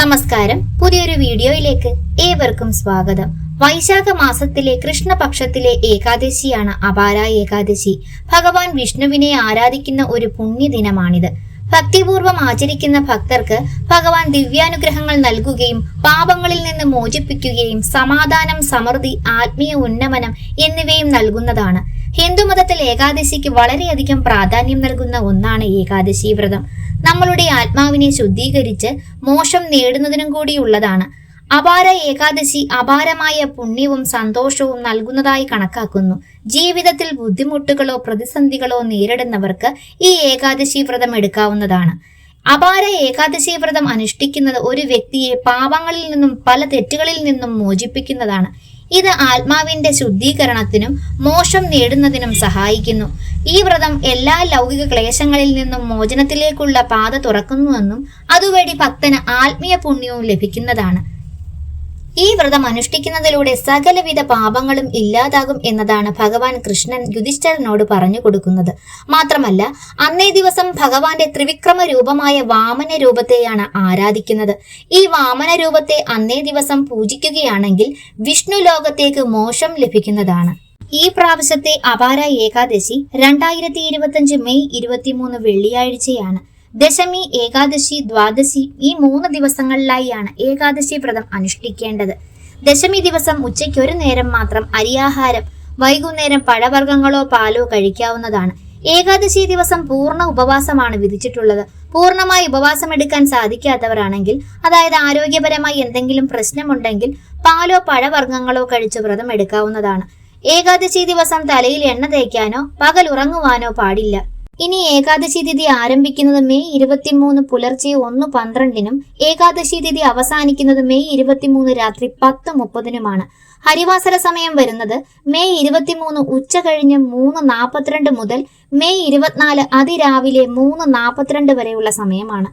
നമസ്കാരം. പുതിയൊരു വീഡിയോയിലേക്ക് ഏവർക്കും സ്വാഗതം. വൈശാഖ മാസത്തിലെ കൃഷ്ണപക്ഷത്തിലെ ഏകാദശിയാണ് അപാര ഏകാദശി. ഭഗവാൻ വിഷ്ണുവിനെ ആരാധിക്കുന്ന ഒരു പുണ്യദിനമാണിത്. ഭക്തിപൂർവം ആചരിക്കുന്ന ഭക്തർക്ക് ഭഗവാൻ ദിവ്യാനുഗ്രഹങ്ങൾ നൽകുകയും പാപങ്ങളിൽ നിന്ന് മോചിപ്പിക്കുകയും സമാധാനം സമൃദ്ധി ആത്മീയ ഉന്നമനം എന്നിവയും നൽകുന്നതാണ്. ഹിന്ദുമതത്തിൽ ഏകാദശിക്ക് വളരെയധികം പ്രാധാന്യം നൽകുന്ന ഒന്നാണ് ഏകാദശി വ്രതം. നമ്മളുടെ ആത്മാവിനെ ശുദ്ധീകരിച്ച് മോശം നേടുന്നതിനും കൂടിയുള്ളതാണ് അപാര ഏകാദശി അപാരമായ പുണ്യവും സന്തോഷവും നൽകുന്നതായി കണക്കാക്കുന്നു. ജീവിതത്തിൽ ബുദ്ധിമുട്ടുകളോ പ്രതിസന്ധികളോ നേരിടുന്നവർക്ക് ഈ ഏകാദശി വ്രതം എടുക്കാവുന്നതാണ്. അപാര ഏകാദശി വ്രതം അനുഷ്ഠിക്കുന്നത് ഒരു വ്യക്തിയെ പാപങ്ങളിൽ നിന്നും പല തെറ്റുകളിൽ നിന്നും മോചിപ്പിക്കുന്നതാണ്. ഇത് ആത്മാവിന്റെ ശുദ്ധീകരണത്തിനും മോശം നേടുന്നതിനും സഹായിക്കുന്നു. ഈ വ്രതം എല്ലാ ലൗകിക ക്ലേശങ്ങളിൽ നിന്നും മോചനത്തിലേക്കുള്ള പാത തുറക്കുന്നുവെന്നും അതുവഴി ഭക്തന് ആത്മീയ പുണ്യവും ലഭിക്കുന്നതാണ്. ഈ വ്രതം അനുഷ്ഠിക്കുന്നതിലൂടെ സകലവിധ പാപങ്ങളും ഇല്ലാതാകും എന്നതാണ് ഭഗവാൻ കൃഷ്ണൻ യുധിഷ്ഠരനോട് പറഞ്ഞു കൊടുക്കുന്നത്. മാത്രമല്ല അന്നേ ദിവസം ഭഗവാന്റെ ത്രിവിക്രമ രൂപമായ വാമന രൂപത്തെയാണ് ആരാധിക്കുന്നത്. ഈ വാമന രൂപത്തെ അന്നേ ദിവസം പൂജിക്കുകയാണെങ്കിൽ വിഷ്ണു ലോകത്തേക്ക് മോശം ലഭിക്കുന്നതാണ്. ഈ പ്രാവശ്യത്തെ അപാര ഏകാദശി രണ്ടായിരത്തി മെയ് ഇരുപത്തിമൂന്ന് വെള്ളിയാഴ്ചയാണ്. ദശമി ഏകാദശി ദ്വാദശി ഈ മൂന്ന് ദിവസങ്ങളിലായാണ് ഏകാദശി വ്രതം അനുഷ്ഠിക്കേണ്ടത്. ദശമി ദിവസം ഉച്ചയ്ക്ക് ഒരു നേരം മാത്രം അരിയാഹാരം വൈകുന്നേരം പഴവർഗങ്ങളോ പാലോ കഴിക്കാവുന്നതാണ്. ഏകാദശി ദിവസം പൂർണ ഉപവാസമാണ് വിധിച്ചിട്ടുള്ളത്. പൂർണമായി ഉപവാസം എടുക്കാൻ സാധിക്കാത്തവരാണെങ്കിൽ അതായത് ആരോഗ്യപരമായി എന്തെങ്കിലും പ്രശ്നമുണ്ടെങ്കിൽ പാലോ പഴവർഗങ്ങളോ കഴിച്ച് വ്രതം എടുക്കാവുന്നതാണ്. ഏകാദശി ദിവസം തലയിൽ എണ്ണ തേക്കാനോ പകൽ ഉറങ്ങുവാനോ പാടില്ല. ഇനി ഏകാദശി തിഥി ആരംഭിക്കുന്നത് മെയ് ഇരുപത്തിമൂന്ന് പുലർച്ചെ ഒന്ന് പന്ത്രണ്ടിനും ഏകാദശി തിഥി അവസാനിക്കുന്നത് മെയ് ഇരുപത്തിമൂന്ന് രാത്രി പത്ത് മുപ്പതിനുമാണ്. ഹരിവാസര സമയം വരുന്നത് മെയ് ഇരുപത്തിമൂന്ന് ഉച്ച കഴിഞ്ഞ് മൂന്ന് നാൽപ്പത്തിരണ്ട് മുതൽ മെയ് ഇരുപത്തിനാല് അതിരാവിലെ മൂന്ന് നാൽപ്പത്തിരണ്ട് വരെയുള്ള സമയമാണ്.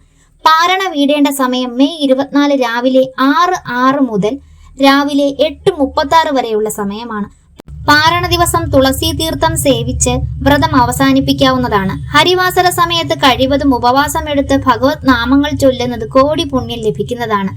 പാരണ വീടേണ്ട സമയം മെയ് ഇരുപത്തിനാല് രാവിലെ ആറ് ആറ് മുതൽ രാവിലെ എട്ട് മുപ്പത്തി ആറ് വരെയുള്ള സമയമാണ്. പാരണ ദിവസം തുളസി തീർത്ഥം സേവിച്ച് വ്രതം അവസാനിപ്പിക്കാവുന്നതാണ്. ഹരിവാസര സമയത്ത് കഴിവതും ഉപവാസമെടുത്ത് ഭഗവത് നാമങ്ങൾ ചൊല്ലുന്നത് കോടി പുണ്യം ലഭിക്കുന്നതാണ്.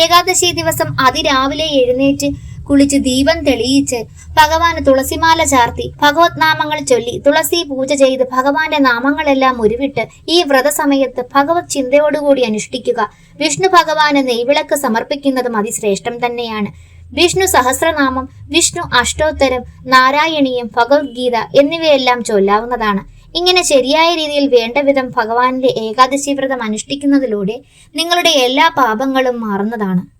ഏകാദശി ദിവസം അതിരാവിലെ എഴുന്നേറ്റ് കുളിച്ച് ദീപം തെളിയിച്ച് ഭഗവാന് തുളസിമാല ചാർത്തി ഭഗവത് നാമങ്ങൾ ചൊല്ലി തുളസി പൂജ ചെയ്ത് ഭഗവാന്റെ നാമങ്ങളെല്ലാം ഉരുവിട്ട് ഈ വ്രതസമയത്ത് ഭഗവത് ചിന്തയോടുകൂടി അനുഷ്ഠിക്കുക. വിഷ്ണു ഭഗവാന് നെയ്വിളക്ക് സമർപ്പിക്കുന്നതും അതിശ്രേഷ്ഠം തന്നെയാണ്. വിഷ്ണു സഹസ്രനാമം വിഷ്ണു അഷ്ടോത്തരം നാരായണീയം ഭഗവത്ഗീത എന്നിവയെല്ലാം ചൊല്ലാവുന്നതാണ്. ഇങ്ങനെ ശരിയായ രീതിയിൽ വേണ്ട വിധം ഭഗവാന്റെ ഏകാദശി വ്രതം അനുഷ്ഠിക്കുന്നതിലൂടെ നിങ്ങളുടെ എല്ലാ പാപങ്ങളും മാറുന്നതാണ്.